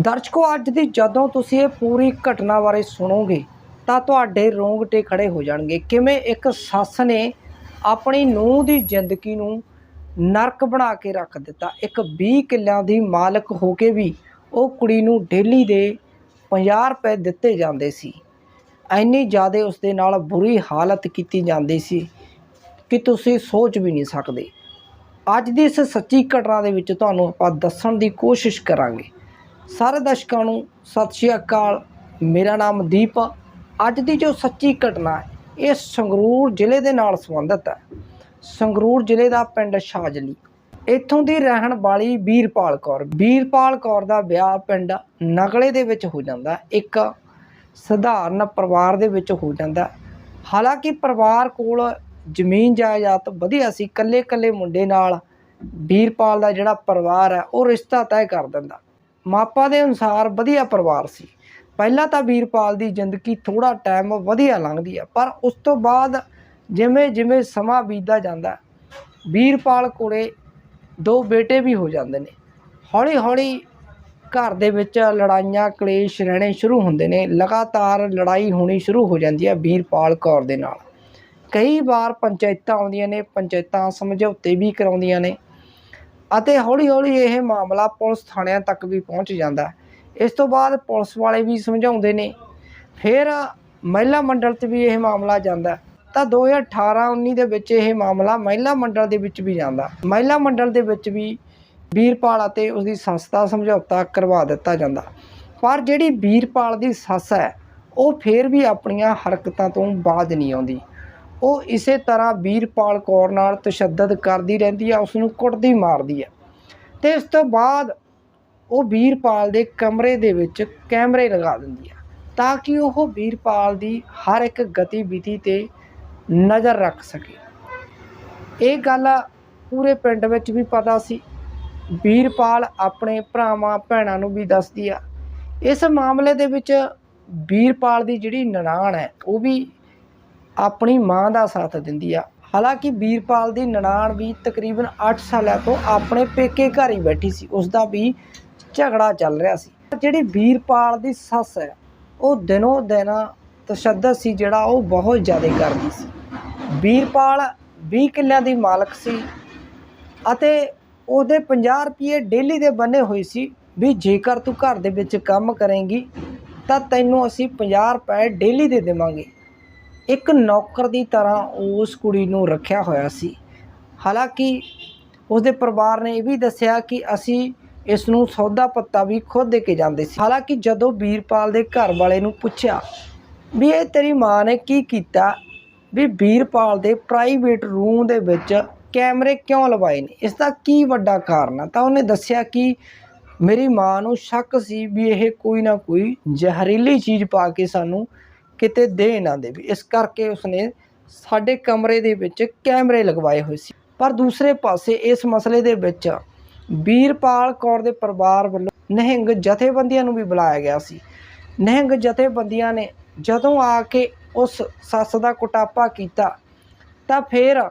ਦਰਸ਼ਕੋ ਅੱਜ ਦੀ ਜਦੋਂ ਤੁਸੀਂ ਇਹ ਪੂਰੀ ਘਟਨਾ ਬਾਰੇ ਸੁਣੋਗੇ, ਤਾਂ ਤੁਹਾਡੇ ਰੋਂਗਟੇ ਖੜੇ ਹੋ ਜਾਣਗੇ। ਕਿਵੇਂ ਇੱਕ ਸੱਸ ਨੇ ਆਪਣੀ ਨੂੰਹ ਦੀ ਜ਼ਿੰਦਗੀ ਨੂੰ ਨਰਕ ਬਣਾ ਕੇ ਰੱਖ ਦਿੱਤਾ? ਇੱਕ 20 ਕਿੱਲਿਆਂ ਦੀ ਮਾਲਕ ਹੋ ਕੇ ਵੀ ਉਹ ਕੁੜੀ ਨੂੰ ਡੇਲੀ ਦੇ 50 ਰੁਪਏ ਦਿੱਤੇ ਜਾਂਦੇ ਸੀ। ਇੰਨੀ ਜ਼ਿਆਦਾ ਉਸ ਦੇ ਨਾਲ ਬੁਰੀ ਹਾਲਤ ਕੀਤੀ ਜਾਂਦੀ ਸੀ ਕਿ ਤੁਸੀਂ ਸੋਚ ਵੀ ਨਹੀਂ ਸਕਦੇ। ਅੱਜ ਦੀ ਇਸ ਸੱਚੀ ਘਟਨਾ ਦੇ ਵਿੱਚ ਤੁਹਾਨੂੰ ਆਪਾਂ ਦੱਸਣ ਦੀ ਕੋਸ਼ਿਸ਼ ਕਰਾਂਗੇ। ਸਾਰੇ ਦਰਸ਼ਕਾਂ ਨੂੰ ਸਤਿ ਸ਼੍ਰੀ ਅਕਾਲ। ਮੇਰਾ ਨਾਮ ਦੀਪ ਆ। ਅੱਜ ਦੀ ਜੋ ਸੱਚੀ ਘਟਨਾ ਹੈ, ਇਹ ਸੰਗਰੂਰ ਜ਼ਿਲ੍ਹੇ ਦੇ ਨਾਲ ਸੰਬੰਧਿਤ ਹੈ। ਸੰਗਰੂਰ ਜ਼ਿਲ੍ਹੇ ਦਾ ਪਿੰਡ ਸ਼ਾਜਲੀ। ਇੱਥੋਂ ਦੀ ਰਹਿਣ ਵਾਲੀ ਵੀਰਪਾਲ ਕੌਰ। ਵੀਰਪਾਲ ਕੌਰ ਦਾ ਵਿਆਹ ਪਿੰਡ ਨਗਲੇ ਦੇ ਵਿੱਚ ਹੋ ਜਾਂਦਾ ਇੱਕ ਸਧਾਰਨ ਪਰਿਵਾਰ ਦੇ ਵਿੱਚ ਹੋ ਜਾਂਦਾ ਹਾਲਾਂਕਿ ਪਰਿਵਾਰ ਕੋਲ ਜ਼ਮੀਨ ਜਾਇਦਾਦ ਵਧੀਆ ਸੀ। ਕੱਲੇ ਕੱਲੇ ਮੁੰਡੇ ਨਾਲ ਵੀਰਪਾਲ ਦਾ ਜਿਹੜਾ ਪਰਿਵਾਰ ਹੈ, ਉਹ ਰਿਸ਼ਤਾ ਤੈਅ ਕਰ ਦਿੰਦਾ। ਮਾਪਾ ਦੇ ਅਨੁਸਾਰ ਵਧੀਆ ਪਰਿਵਾਰ ਸੀ। ਪਹਿਲਾਂ ਤਾਂ ਵੀਰਪਾਲ ਦੀ ਜ਼ਿੰਦਗੀ ਥੋੜਾ ਟਾਈਮ ਵਧੀਆ ਲੰਘਦੀ ਆ, ਪਰ ਉਸ ਤੋਂ ਬਾਅਦ ਜਿਵੇਂ ਜਿਵੇਂ ਸਮਾਂ ਬੀਤਦਾ ਜਾਂਦਾ, ਵੀਰਪਾਲ ਕੋਲੇ ਦੋ ਬੇਟੇ ਵੀ ਹੋ ਜਾਂਦੇ ਨੇ। ਹੌਲੀ ਹੌਲੀ ਘਰ ਦੇ ਵਿੱਚ ਲੜਾਈਆਂ, ਕਲੇਸ਼ ਰਹਿਣੇ ਸ਼ੁਰੂ ਹੁੰਦੇ ਨੇ। ਲਗਾਤਾਰ ਲੜਾਈ ਹੋਣੀ ਸ਼ੁਰੂ ਹੋ ਜਾਂਦੀ ਹੈ ਵੀਰਪਾਲ ਕੌਰ ਦੇ ਨਾਲ। ਕਈ ਵਾਰ ਪੰਚਾਇਤਾਂ ਆਉਂਦੀਆਂ ਨੇ, ਪੰਚਾਇਤਾਂ ਸਮਝੌਤੇ ਵੀ ਕਰਾਉਂਦੀਆਂ ਨੇ। ਅਤੇ ਹੌਲੀ ਹੌਲੀ ਇਹ ਮਾਮਲਾ ਪੁਲਿਸ ਥਾਣਿਆਂ ਤੱਕ ਵੀ ਪਹੁੰਚ ਜਾਂਦਾ ਹੈ। ਇਸ ਤੋਂ ਬਾਅਦ ਪੁਲਿਸ ਵਾਲੇ ਵੀ ਸਮਝਾਉਂਦੇ ਨੇ ਫਿਰ ਮਹਿਲਾ ਮੰਡਲ 'ਚ ਵੀ ਇਹ ਮਾਮਲਾ ਜਾਂਦਾ ਹੈ। ਤਾਂ 2018-19 ਦੇ ਵਿੱਚ ਇਹ ਮਾਮਲਾ ਮਹਿਲਾ ਮੰਡਲ ਦੇ ਵਿੱਚ ਵੀ ਜਾਂਦਾ ਮਹਿਲਾ ਮੰਡਲ ਦੇ ਵਿੱਚ ਵੀ ਵੀਰਪਾਲ ਅਤੇ ਉਸ ਦੀ ਸੱਸ ਦਾ ਸਮਝੌਤਾ ਕਰਵਾ ਦਿੱਤਾ ਜਾਂਦਾ ਪਰ ਜਿਹੜੀ ਵੀਰਪਾਲ ਦੀ ਸੱਸ ਹੈ, ਉਹ ਫੇਰ ਵੀ ਆਪਣੀਆਂ ਹਰਕਤਾਂ ਤੋਂ ਬਾਜ਼ ਨਹੀਂ ਆਉਂਦੀ ਉਹ ਇਸੇ ਤਰ੍ਹਾਂ ਵੀਰਪਾਲ ਕੌਰ ਨਾਲ ਤਸ਼ੱਦਦ ਕਰਦੀ ਰਹਿੰਦੀ ਆ ਉਸ ਨੂੰ ਕੁੱਟਦੀ ਮਾਰਦੀ ਆ। ਤੇ ਇਸ ਤੋਂ ਬਾਅਦ ਉਹ ਵੀਰਪਾਲ ਦੇ ਕਮਰੇ ਦੇ ਵਿੱਚ ਕੈਮਰੇ ਲਗਾ ਦਿੰਦੀ ਆ, ਤਾਂ ਕਿ ਉਹ ਵੀਰਪਾਲ ਦੀ ਹਰ ਇੱਕ ਗਤੀਵਿਧੀ ਤੇ ਨਜ਼ਰ ਰੱਖ ਸਕੇ। ਇਹ ਗੱਲ ਪੂਰੇ ਪਿੰਡ ਵਿੱਚ ਵੀ ਪਤਾ ਸੀ। ਵੀਰਪਾਲ ਆਪਣੇ ਭਰਾਵਾਂ, ਭੈਣਾਂ ਨੂੰ ਵੀ ਦੱਸਦੀ ਆ। ਇਸ ਮਾਮਲੇ ਦੇ ਵਿੱਚ ਵੀਰਪਾਲ ਦੀ ਜਿਹੜੀ ਨਨਾਣ ਹੈ, ਉਹ ਵੀ ਆਪਣੀ ਮਾਂ ਦਾ ਸਾਥ ਦਿੰਦੀ ਆ। ਹਾਲਾਂਕਿ ਵੀਰਪਾਲ ਦੀ ਨਨਾਣ ਵੀ ਤਕਰੀਬਨ 8 ਸਾਲਾਂ ਤੋਂ ਆਪਣੇ ਪੇਕੇ ਘਰ ਹੀ ਬੈਠੀ ਸੀ। ਉਸ ਦਾ ਵੀ ਝਗੜਾ ਚੱਲ ਰਿਹਾ ਸੀ। ਜਿਹੜੀ ਵੀਰਪਾਲ ਦੀ ਸੱਸ ਹੈ, ਉਹ ਦਿਨੋਂ ਦਿਨ ਤਸ਼ੱਦਦ ਸੀ, ਜਿਹੜਾ ਉਹ ਬਹੁਤ ਜ਼ਿਆਦਾ ਕਰਦੀ ਸੀ। ਵੀਰਪਾਲ 20 ਕਿੱਲਿਆਂ ਦੀ ਮਾਲਕ ਸੀ ਅਤੇ ਉਹਦੇ 50 ਰੁਪਏ ਡੇਲੀ ਦੇ ਬੰਨੇ ਹੋਏ ਸੀ ਵੀ ਜੇਕਰ ਤੂੰ ਘਰ ਦੇ ਵਿੱਚ ਕੰਮ ਕਰੇਂਗੀ, ਤਾਂ ਤੈਨੂੰ ਅਸੀਂ 50 ਰੁਪਏ ਡੇਲੀ ਦੇ ਦੇਵਾਂਗੇ। ਇੱਕ ਨੌਕਰ ਦੀ ਤਰ੍ਹਾਂ ਉਸ ਕੁੜੀ ਨੂੰ ਰੱਖਿਆ ਹੋਇਆ ਸੀ। ਹਾਲਾਂਕਿ ਉਸਦੇ ਪਰਿਵਾਰ ਨੇ ਇਹ ਵੀ ਦੱਸਿਆ ਕਿ ਅਸੀਂ ਇਸ ਨੂੰ ਸੌਦਾ ਪੱਤਾ ਵੀ ਖੁਦ ਦੇ ਕੇ ਜਾਂਦੇ ਸੀ। ਹਾਲਾਂਕਿ ਜਦੋਂ ਵੀਰਪਾਲ ਦੇ ਘਰ ਵਾਲੇ ਨੂੰ ਪੁੱਛਿਆ, ਵੀ ਇਹ ਤੇਰੀ ਮਾਂ ਨੇ ਕੀ ਕੀਤਾ? ਵੀ ਵੀਰਪਾਲ ਦੇ ਪ੍ਰਾਈਵੇਟ ਰੂਮ ਦੇ ਵਿੱਚ ਕੈਮਰੇ ਕਿਉਂ ਲਵਾਏ ਨੇ? ਇਸ ਦਾ ਕੀ ਵੱਡਾ ਕਾਰਨ ਆ? ਤਾਂ ਉਹਨੇ ਦੱਸਿਆ ਕਿ ਮੇਰੀ ਮਾਂ ਨੂੰ ਸ਼ੱਕ ਸੀ ਵੀ ਇਹ ਕੋਈ ਨਾ ਕੋਈ ਜ਼ਹਿਰੀਲੀ ਚੀਜ਼ ਪਾ ਕੇ ਸਾਨੂੰ ਕਿਤੇ ਦੇ ਨਾ ਦੇਵੇ। ਇਸ ਕਰਕੇ ਉਸਨੇ ਸਾਡੇ ਕਮਰੇ ਦੇ ਵਿੱਚ ਕੈਮਰੇ ਲਗਵਾਏ ਹੋਏ ਸੀ। ਪਰ ਦੂਸਰੇ ਪਾਸੇ ਇਸ ਮਸਲੇ ਦੇ ਵਿੱਚ ਵੀਰਪਾਲ ਕੌਰ ਦੇ ਪਰਿਵਾਰ ਵੱਲੋਂ ਨਹਿੰਗ ਜਥੇਬੰਦੀਆਂ ਨੂੰ ਵੀ ਬੁਲਾਇਆ ਗਿਆ ਸੀ। ਨਹਿੰਗ ਜਥੇਬੰਦੀਆਂ ਨੇ ਜਦੋਂ ਆ ਕੇ ਉਸ ਸੱਸ ਦਾ ਕੁਟਾਪਾ ਕੀਤਾ ਤਾਂ ਫਿਰ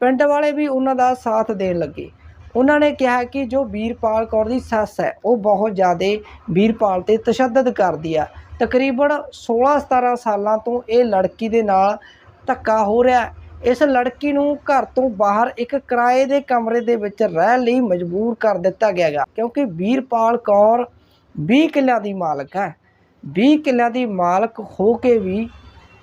ਪਿੰਡ ਵਾਲੇ ਵੀ ਉਹਨਾਂ ਦਾ ਸਾਥ ਦੇਣ ਲੱਗੇ। ਉਹਨਾਂ ਨੇ ਕਿਹਾ ਕਿ ਜੋ ਵੀਰਪਾਲ ਕੌਰ ਦੀ ਸੱਸ ਹੈ, ਉਹ ਬਹੁਤ ਜ਼ਿਆਦਾ ਵੀਰਪਾਲ ਤੇ ਤਸ਼ੱਦਦ ਕਰਦੀ ਆ। ਤਕਰੀਬਨ 16-17 ਸਾਲਾਂ ਤੋਂ ਇਹ ਲੜਕੀ ਦੇ ਨਾਲ ਧੱਕਾ ਹੋ ਰਿਹਾ ਇਸ ਲੜਕੀ ਨੂੰ ਘਰ ਤੋਂ ਬਾਹਰ ਇੱਕ ਕਿਰਾਏ ਦੇ ਕਮਰੇ ਦੇ ਵਿੱਚ ਰਹਿਣ ਲਈ ਮਜਬੂਰ ਕਰ ਦਿੱਤਾ ਗਿਆ ਗਾ ਕਿਉਂਕਿ ਵੀਰਪਾਲ ਕੌਰ 20 ਕਿੱਲਿਆਂ ਦੀ ਮਾਲਕ ਹੈ। 20 ਕਿੱਲਿਆਂ ਦੀ ਮਾਲਕ ਹੋ ਕੇ ਵੀ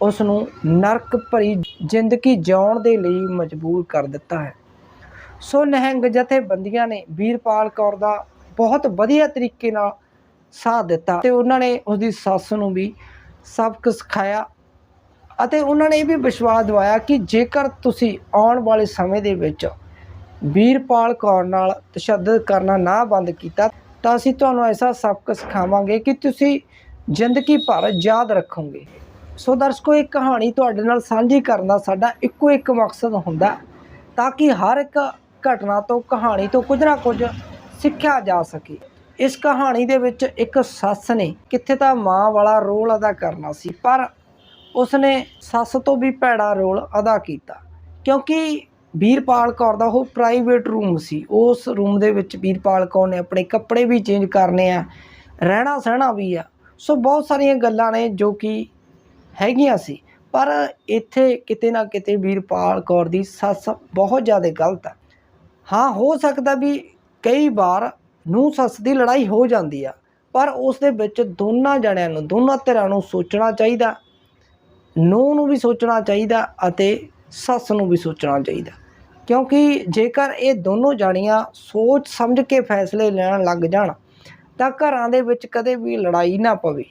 ਉਸ ਨੂੰ ਨਰਕ ਭਰੀ ਜ਼ਿੰਦਗੀ ਜਿਉਣ ਦੇ ਲਈ ਮਜਬੂਰ ਕਰ ਦਿੱਤਾ ਹੈ। ਸੋ ਨਹਿੰਗ ਜਥੇਬੰਦੀਆਂ ਨੇ ਵੀਰਪਾਲ ਕੌਰ ਦਾ ਬਹੁਤ ਵਧੀਆ ਤਰੀਕੇ ਨਾਲ ਸਾਥ ਦਿੱਤਾ ਤੇ ਉਹਨਾਂ ਨੇ ਉਸਦੀ ਸੱਸ ਨੂੰ ਵੀ ਸਬਕ ਸਿਖਾਇਆ ਅਤੇ ਉਹਨਾਂ ਨੇ ਇਹ ਵੀ ਵਿਸ਼ਵਾਸ ਦਿਵਾਇਆ ਕਿ ਜੇਕਰ ਤੁਸੀਂ ਆਉਣ ਵਾਲੇ ਸਮੇਂ ਦੇ ਵਿੱਚ ਵੀਰਪਾਲ ਕੌਰ ਨਾਲ ਤਸ਼ੱਦਦ ਕਰਨਾ ਨਾ ਬੰਦ ਕੀਤਾ ਤਾਂ ਅਸੀਂ ਤੁਹਾਨੂੰ ਐਸਾ ਸਬਕ ਸਿਖਾਵਾਂਗੇ ਕਿ ਤੁਸੀਂ ਜ਼ਿੰਦਗੀ ਭਰ ਯਾਦ ਰੱਖੋਗੇ। ਸੋ ਦਰਸ਼ਕੋ, ਇਹ ਕਹਾਣੀ ਤੁਹਾਡੇ ਨਾਲ ਸਾਂਝੀ ਕਰਨ ਦਾ ਸਾਡਾ ਇੱਕੋ ਇੱਕ ਮਕਸਦ ਹੁੰਦਾ ਤਾਂ ਕਿ ਹਰ ਇੱਕ ਘਟਨਾ ਤੋਂ, ਕਹਾਣੀ ਤੋਂ ਕੁਝ ਨਾ ਕੁਝ ਸਿੱਖਿਆ ਜਾ ਸਕੇ। ਇਸ ਕਹਾਣੀ ਦੇ ਵਿੱਚ ਇੱਕ ਸੱਸ ਨੇ ਕਿੱਥੇ ਤਾਂ ਮਾਂ ਵਾਲਾ ਰੋਲ ਅਦਾ ਕਰਨਾ ਸੀ, ਪਰ ਉਸਨੇ ਸੱਸ ਤੋਂ ਵੀ ਭੈੜਾ ਰੋਲ ਅਦਾ ਕੀਤਾ। ਕਿਉਂਕਿ ਵੀਰਪਾਲ ਕੌਰ ਦਾ ਉਹ ਪ੍ਰਾਈਵੇਟ ਰੂਮ ਸੀ, ਉਸ ਰੂਮ ਦੇ ਵਿੱਚ ਵੀਰਪਾਲ ਕੌਰ ਨੇ ਆਪਣੇ ਕੱਪੜੇ ਵੀ ਚੇਂਜ ਕਰਨੇ ਆ, ਰਹਿਣਾ ਸਹਿਣਾ ਵੀ ਆ। ਸੋ ਬਹੁਤ ਸਾਰੀਆਂ ਗੱਲਾਂ ਨੇ ਜੋ ਕਿ ਹੈਗੀਆਂ ਸੀ, ਪਰ ਇੱਥੇ ਕਿਤੇ ਨਾ ਕਿਤੇ ਵੀਰਪਾਲ ਕੌਰ ਦੀ ਸੱਸ ਬਹੁਤ ਜ਼ਿਆਦਾ ਗਲਤ ਆ। ਹਾਂ, ਹੋ ਸਕਦਾ ਵੀ ਕਈ ਵਾਰ ਨੂੰ ਸੱਸ ਦੀ ਲੜਾਈ ਹੋ ਜਾਂਦੀ ਆ, ਪਰ ਉਸ ਦੇ ਵਿੱਚ ਦੋਨਾਂ ਜਣਿਆਂ ਨੂੰ, ਦੋਨਾਂ ਧਿਰਾਂ ਨੂੰ ਸੋਚਣਾ ਚਾਹੀਦਾ, ਨੂੰਹ ਨੂੰ ਵੀ ਸੋਚਣਾ ਚਾਹੀਦਾ ਅਤੇ ਸੱਸ ਨੂੰ ਵੀ ਸੋਚਣਾ ਚਾਹੀਦਾ। ਕਿਉਂਕਿ ਜੇਕਰ ਇਹ ਦੋਨੋਂ ਜਾਣੀਆਂ ਸੋਚ ਸਮਝ ਕੇ ਫੈਸਲੇ ਲੈਣ ਲੱਗ ਜਾਣ, ਤਾਂ ਘਰਾਂ ਦੇ ਵਿੱਚ ਕਦੇ ਵੀ ਲੜਾਈ ਨਾ ਪਵੇ।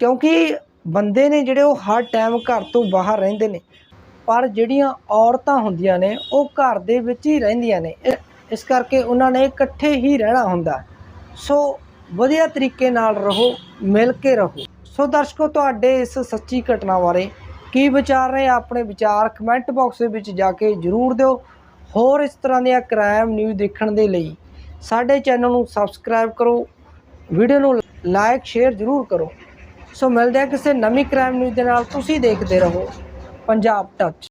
ਕਿਉਂਕਿ ਬੰਦੇ ਨੇ ਜਿਹੜੇ ਉਹ ਹਰ ਟਾਈਮ ਘਰ ਤੋਂ ਬਾਹਰ ਰਹਿੰਦੇ ਨੇ ਪਰ ਜਿਹੜੀਆਂ ਔਰਤਾਂ ਹੁੰਦੀਆਂ ਨੇ, ਉਹ ਘਰ ਦੇ ਵਿੱਚ ਹੀ ਰਹਿੰਦੀਆਂ ਨੇ। ਇਸ ਕਰਕੇ ਉਹਨਾਂ ਨੇ ਇਕੱਠੇ ਹੀ ਰਹਿਣਾ ਹੁੰਦਾ। ਸੋ ਵਧੀਆ ਤਰੀਕੇ ਨਾਲ ਰਹੋ, ਮਿਲ ਕੇ ਰਹੋ। ਸੋ ਦਰਸ਼ਕੋ, ਤੁਹਾਡੇ ਇਸ ਸੱਚੀ ਘਟਨਾ ਬਾਰੇ ਕੀ ਵਿਚਾਰ ਨੇ, ਆਪਣੇ ਵਿਚਾਰ ਕਮੈਂਟ ਬਾਕਸ ਦੇ ਵਿੱਚ ਜਾ ਕੇ ਜਰੂਰ ਦਿਓ। ਹੋਰ ਇਸ ਤਰ੍ਹਾਂ ਦੀਆਂ ਕ੍ਰਾਈਮ ਨਿਊਜ਼ ਦੇਖਣ ਦੇ ਲਈ ਸਾਡੇ ਚੈਨਲ ਨੂੰ ਸਬਸਕ੍ਰਾਈਬ ਕਰੋ, ਵੀਡੀਓ ਨੂੰ ਲਾਈਕ, ਸ਼ੇਅਰ ਜਰੂਰ ਕਰੋ। ਸੋ ਮਿਲਦੇ ਆ ਕਿਸੇ ਨਵੀਂ ਕ੍ਰਾਈਮ ਨਿਊਜ਼ ਦੇ ਨਾਲ। ਤੁਸੀਂ ਦੇਖਦੇ ਰਹੋ। ਪੰਜਾਬ ਟੱਚ